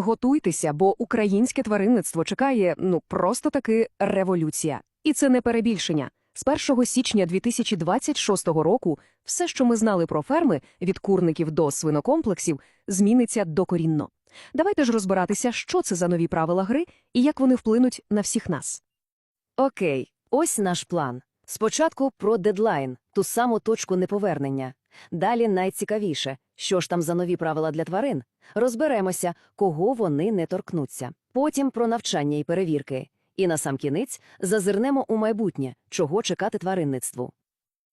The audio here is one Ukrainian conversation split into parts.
Готуйтеся, бо українське тваринництво чекає ну просто таки революція. І це не перебільшення. З 1 січня 2026 року все, що ми знали про ферми, від курників до свинокомплексів, зміниться докорінно. Давайте ж розбиратися, що це за нові правила гри і як вони вплинуть на всіх нас. Окей, ось наш план. Спочатку про дедлайн, ту саму точку неповернення. Далі найцікавіше, що ж там за нові правила для тварин. Розберемося, кого вони не торкнуться. Потім про навчання і перевірки. І насамкінець зазирнемо у майбутнє, чого чекати тваринництву.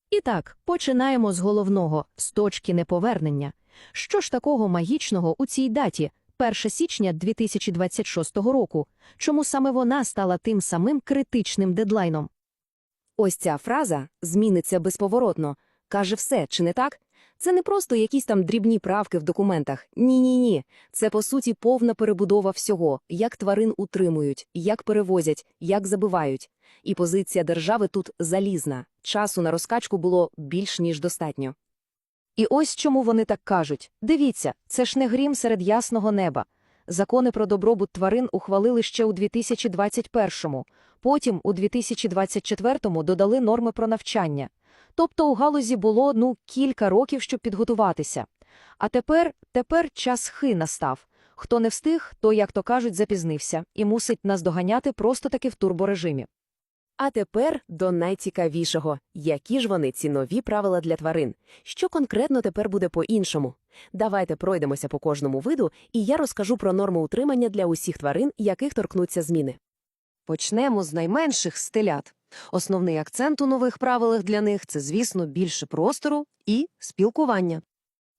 І так, починаємо з головного, з точки неповернення. Що ж такого магічного у цій даті, 1 січня 2026 року? Чому саме вона стала тим самим критичним дедлайном? Ось ця фраза зміниться безповоротно. Каже все, чи не так? Це не просто якісь там дрібні правки в документах. Ні-ні-ні. Це, по суті, повна перебудова всього, як тварин утримують, як перевозять, як забивають. І позиція держави тут залізна. Часу на розкачку було більш ніж достатньо. І ось чому вони так кажуть. Дивіться, це ж не грім серед ясного неба. Закони про добробут тварин ухвалили ще у 2021-му, потім у 2024-му додали норми про навчання. Тобто у галузі було, ну, кілька років, щоб підготуватися. А тепер, тепер час хи настав. Хто не встиг, то, як то кажуть, запізнився і мусить нас доганяти просто таки в турборежимі. А тепер до найцікавішого. Які ж вони ці нові правила для тварин? Що конкретно тепер буде по-іншому? Давайте пройдемося по кожному виду, і я розкажу про норми утримання для усіх тварин, яких торкнуться зміни. Почнемо з найменших стелят. Основний акцент у нових правилах для них це, звісно, більше простору і спілкування.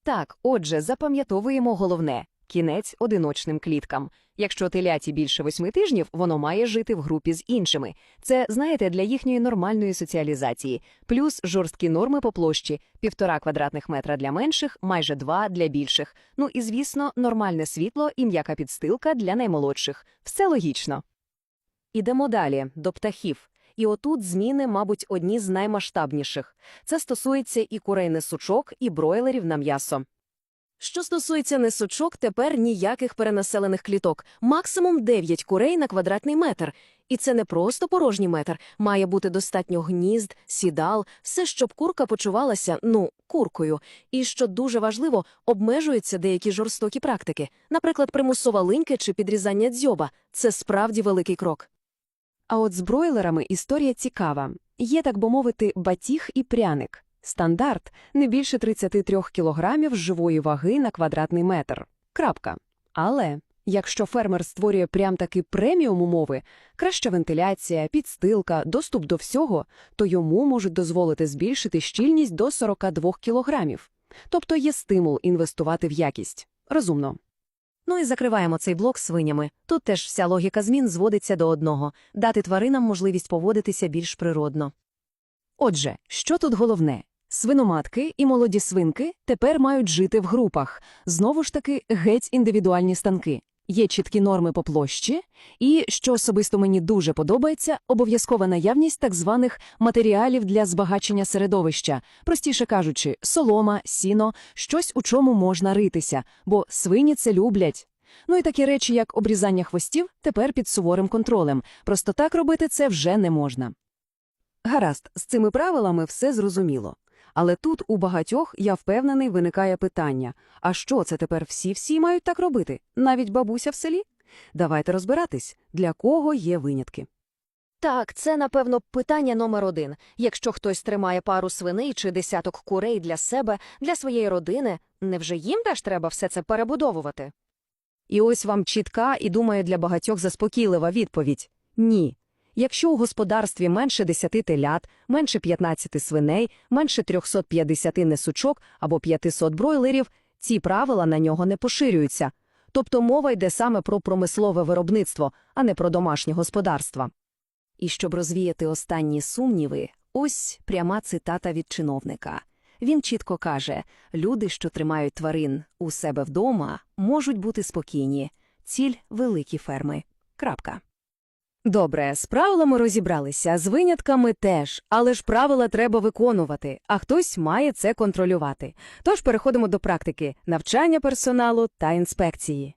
Так, отже, запам'ятовуємо головне кінець одиночним кліткам. Якщо теляті більше восьми тижнів, воно має жити в групі з іншими. Це, знаєте, для їхньої нормальної соціалізації. Плюс жорсткі норми по площі півтора квадратних метра для менших, майже два для більших. Ну і, звісно, нормальне світло і м'яка підстилка для наймолодших. Все логічно. Ідемо далі, до птахів. І отут зміни, мабуть, одні з наймасштабніших. Це стосується і курей несучок, і бройлерів на м'ясо. Що стосується несучок, тепер ніяких перенаселених кліток. Максимум 9 курей на квадратний метр. І це не просто порожній метр. Має бути достатньо гнізд, сідал, все, щоб курка почувалася, ну, куркою. І, що дуже важливо, обмежуються деякі жорстокі практики. Наприклад, примусова линька чи підрізання дзьоба. Це справді великий крок. А от з бройлерами історія цікава. Є, так би мовити, батіг і пряник. Стандарт – не більше 33 кілограмів живої ваги на квадратний метр. Крапка. Але якщо фермер створює прям таки преміум умови, краща вентиляція, підстилка, доступ до всього, то йому можуть дозволити збільшити щільність до 42 кілограмів. Тобто є стимул інвестувати в якість. Розумно. Ну і закриваємо цей блок свинями. Тут теж вся логіка змін зводиться до одного – дати тваринам можливість поводитися більш природно. Отже, що тут головне? Свиноматки і молоді свинки тепер мають жити в групах. Знову ж таки, геть індивідуальні станки. Є чіткі норми по площі, і, що особисто мені дуже подобається, обов'язкова наявність так званих матеріалів для збагачення середовища, простіше кажучи, солома, сіно, щось у чому можна ритися, бо свині це люблять. Ну і такі речі, як обрізання хвостів, тепер під суворим контролем. Просто так робити це вже не можна. Гаразд, з цими правилами все зрозуміло. Але тут у багатьох, я впевнений, виникає питання: а що це тепер всі-всі мають так робити? Навіть бабуся в селі? Давайте розбиратись, для кого є винятки. Так, це, напевно, питання номер один. Якщо хтось тримає пару свиней чи десяток курей для себе, для своєї родини, невже їм теж треба все це перебудовувати? І ось вам чітка і, думаю, для багатьох заспокійлива відповідь – ні. Якщо у господарстві менше 10 телят, менше 15 свиней, менше 350 несучок або 500 бройлерів, ці правила на нього не поширюються. Тобто мова йде саме про промислове виробництво, а не про домашнє господарство. І щоб розвіяти останні сумніви, ось пряма цитата від чиновника. Він чітко каже, люди, що тримають тварин у себе вдома, можуть бути спокійні. Ціль – великі ферми. Крапка. Добре, з правилами розібралися, з винятками теж, але ж правила треба виконувати, а хтось має це контролювати. Тож переходимо до практики – навчання персоналу та інспекції.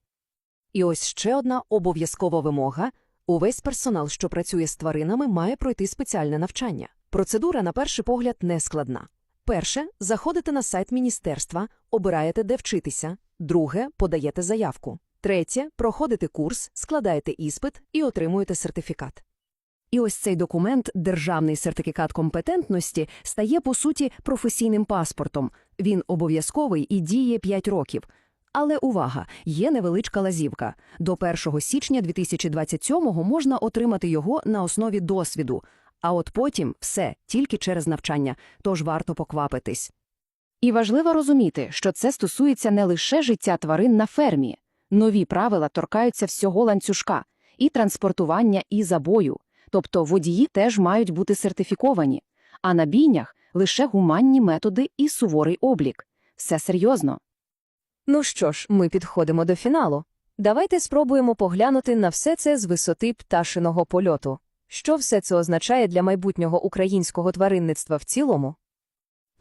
І ось ще одна обов'язкова вимога – увесь персонал, що працює з тваринами, має пройти спеціальне навчання. Процедура, на перший погляд, не складна. Перше – заходите на сайт міністерства, обираєте, де вчитися. Друге – подаєте заявку. Третє – проходите курс, складаєте іспит і отримуєте сертифікат. І ось цей документ, державний сертифікат компетентності, стає, по суті, професійним паспортом. Він обов'язковий і діє 5 років. Але увага, є невеличка лазівка. До 1 січня 2027-го можна отримати його на основі досвіду. А от потім все, тільки через навчання, тож варто поквапитись. І важливо розуміти, що це стосується не лише життя тварин на фермі. Нові правила торкаються всього ланцюжка – і транспортування, і забою. Тобто водії теж мають бути сертифіковані, а на бійнях – лише гуманні методи і суворий облік. Все серйозно. Ну що ж, ми підходимо до фіналу. Давайте спробуємо поглянути на все це з висоти пташиного польоту. Що все це означає для майбутнього українського тваринництва в цілому?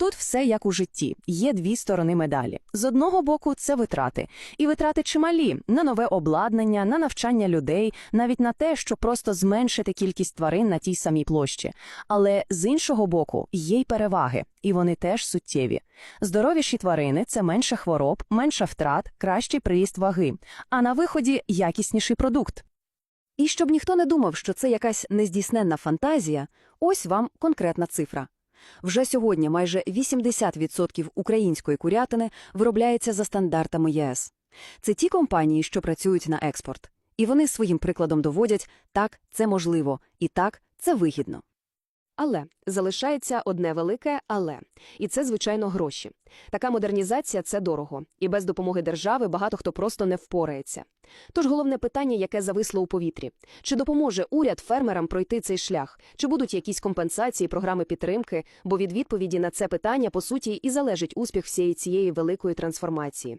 Тут все як у житті. Є дві сторони медалі. З одного боку, це витрати. І витрати чималі на нове обладнання, на навчання людей, навіть на те, щоб просто зменшити кількість тварин на тій самій площі. Але з іншого боку, є й переваги, і вони теж суттєві. Здоровіші тварини це менше хвороб, менше втрат, кращий приїзд ваги, а на виході якісніший продукт. І щоб ніхто не думав, що це якась нездійсненна фантазія, ось вам конкретна цифра. Вже сьогодні майже 80% української курятини виробляється за стандартами ЄС. Це ті компанії, що працюють на експорт. І вони своїм прикладом доводять, так, це можливо, і так, це вигідно. Але залишається одне велике але. І це, звичайно, гроші. Така модернізація – це дорого. І без допомоги держави багато хто просто не впорається. Тож головне питання, яке зависло у повітрі. Чи допоможе уряд фермерам пройти цей шлях? Чи будуть якісь компенсації, програми підтримки? Бо від відповіді на це питання, по суті, і залежить успіх всієї цієї великої трансформації.